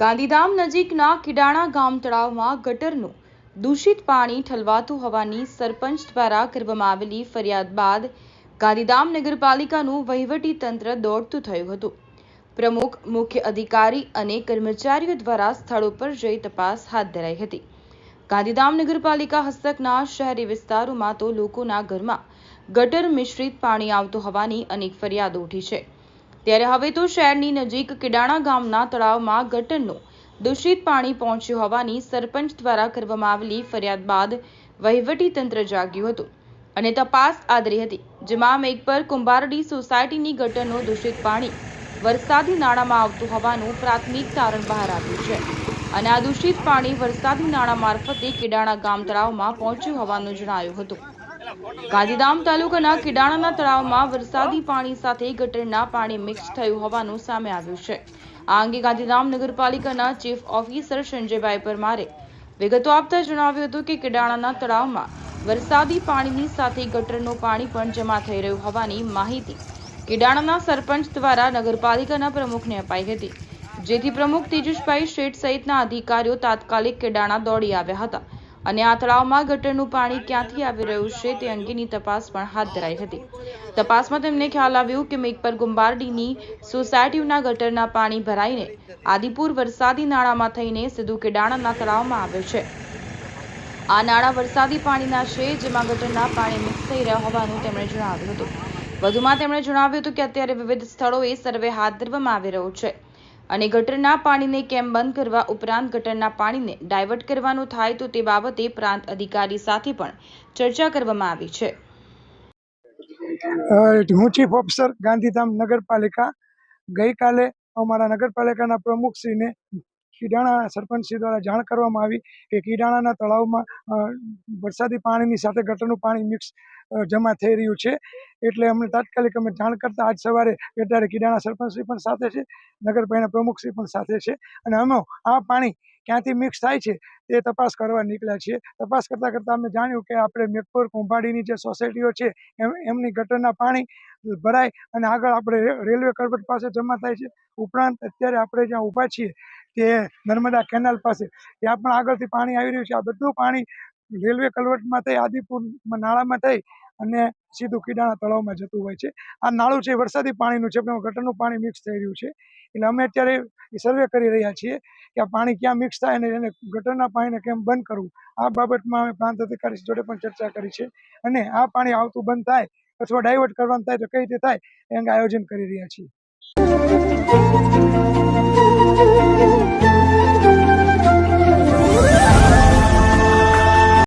ગાંધીધામ નજીકના કિડાણા ગામ તળાવમાં ગટરનું દૂષિત પાણી ઠલવાતું હોવાની સરપંચ દ્વારા કરવામાં આવેલી ફરિયાદ બાદ ગાંધીધામ નગરપાલિકાનું વહીવટી તંત્ર દોડતું થયું હતું. પ્રમુખ, મુખ્ય અધિકારી અને કર્મચારીઓ દ્વારા સ્થળ ઉપર જઈ તપાસ હાથ ધરાઈ હતી. ગાંધીધામ નગરપાલિકા હસ્તકના શહેરી વિસ્તારોમાં તો લોકોના ઘરમાં ગટર મિશ્રિત પાણી આવતું હોવાની અનેક ફરિયાદો ઉઠી છે. ત્યારે હવે તો શહેરની નજીક કિડાણા ગામના તળાવમાં ગટરનું દૂષિત પાણી પહોંચ્યું હોવાની સરપંચ દ્વારા કરવામાં આવેલી ફરિયાદ બાદ વહીવટી તંત્ર જાગ્યું હતું અને તપાસ આદરી હતી, જેમાં મેઘપર કુંભારડી સોસાયટીની ગટરનું દૂષિત પાણી વરસાદી નાળામાં આવતું હોવાનું પ્રાથમિક તારણ બહાર આવ્યું છે અને આ દૂષિત પાણી વરસાદી નાળા મારફતે કિડાણા ગામ તળાવમાં પહોંચ્યું હોવાનું જણાયું હતું. ગાંધીધામ તાલુકાના કિડાણાના તળાવમાં વરસાદી પાણી સાથે ગટરના પાણી મિક્સ થયું હોવાનું સામે આવ્યું છે. આ અંગે ગાંધીધામ નગરપાલિકાના ચીફ ઓફિસર સંજયભાઈ પરમારે વિગતો આપતા જણાવ્યું હતું કે કિડાણાના તળાવમાં વરસાદી પાણીની સાથે ગટરનું પાણી પણ જમા થઈ રહ્યું હોવાની માહિતી કિડાણાના સરપંચ દ્વારા નગરપાલિકાના પ્રમુખને અપાઈ હતી. જેથી પ્રમુખ તેજસભાઈ શેઠ સહિતના અધિકારીઓ તાત્કાલિક કિડાણા દોડી આવ્યા હતા. અને આ તળાવમાં ગટરનું પાણી ક્યાંથી આવી રહ્યું છે તે અંગેની તપાસ પણ હાથ ધરાઈ હતી. તપાસમાં તેમને ખ્યાલ આવ્યું કે મેઘપર ગુંબારડીની સોસાયટીના ગટરના પાણી ભરાઈને આદિપુર વરસાદી નાળામાં થઈને સીધું કેડાણાના તળાવમાં આવે છે. આ નાળા વરસાદી પાણીના છે, જેમાં ગટરના પાણી મિક્સ થઈ રહ્યા હોવાનું તેમણે જણાવ્યું હતું. વધુમાં તેમણે જણાવ્યું હતું કે અત્યારે વિવિધ સ્થળોએ સર્વે હાથ ધરવામાં આવી રહ્યો છે. અને ગટરના પાણીને કેમ બંધ કરવા ઉપરાંત ગટરના પાણીને ડાયવર્ટ કરવાનું થાય તો તે બાબતે પ્રાંત અધિકારી સાથે પણ ચર્ચા કરવામાં આવી છે. હું ચીફ ઓફિસર ગાંધીધામ નગરપાલિકા. ગઈકાલે અમારા નગરપાલિકાના પ્રમુખશ્રીને કીડાણા સરપંચશ્રી દ્વારા જાણ કરવામાં આવી કે કીડાણાના તળાવમાં વરસાદી પાણીની સાથે ગટરનું પાણી મિક્સ જમા થઈ રહ્યું છે. એટલે અમને તાત્કાલિક અમે જાણ કરતા આજ સવારે અત્યારે કીડાણા સરપંચશ્રી પણ સાથે છે, નગરપાલિકાના પ્રમુખશ્રી પણ સાથે છે અને અમે આ પાણી ક્યાંથી મિક્સ થાય છે તે તપાસ કરવા નીકળ્યા છીએ. તપાસ કરતાં કરતાં અમે જાણ્યું કે આપણે મેઘપુર કુંભાડીની જે સોસાયટીઓ છે એમ, એમની ગટરના પાણી ભરાય અને આગળ આપણે રેલવે કરવટ પાસે જમા થાય છે. ઉપરાંત અત્યારે આપણે જ્યાં ઊભા છીએ તે નર્મદા કેનાલ પાસે. ત્યાં પણ આગળથી પાણી આવી રહ્યું છે. આ બધું પાણી રેલવે કલવટમાં થઈ, આદિપુરમાં નાળામાં થઈ અને સીધું કીડાણા તળાવમાં જતું હોય છે. આ નાળું છે, વરસાદી પાણીનું છે, પણ ગટરનું પાણી મિક્સ થઈ રહ્યું છે. એટલે અમે અત્યારે સર્વે કરી રહ્યા છીએ કે આ પાણી ક્યાં મિક્સ થાય અને એને ગટરના પાણીને કેમ બંધ કરવું? આ બાબતમાં અમે પ્રાંત અધિકારી જોડે પણ ચર્ચા કરી છે. અને આ પાણી આવતું બંધ થાય અથવા ડાયવર્ટ કરવાનું થાય તો કઈ રીતે થાય એ અંગે આયોજન કરી રહ્યા છીએ.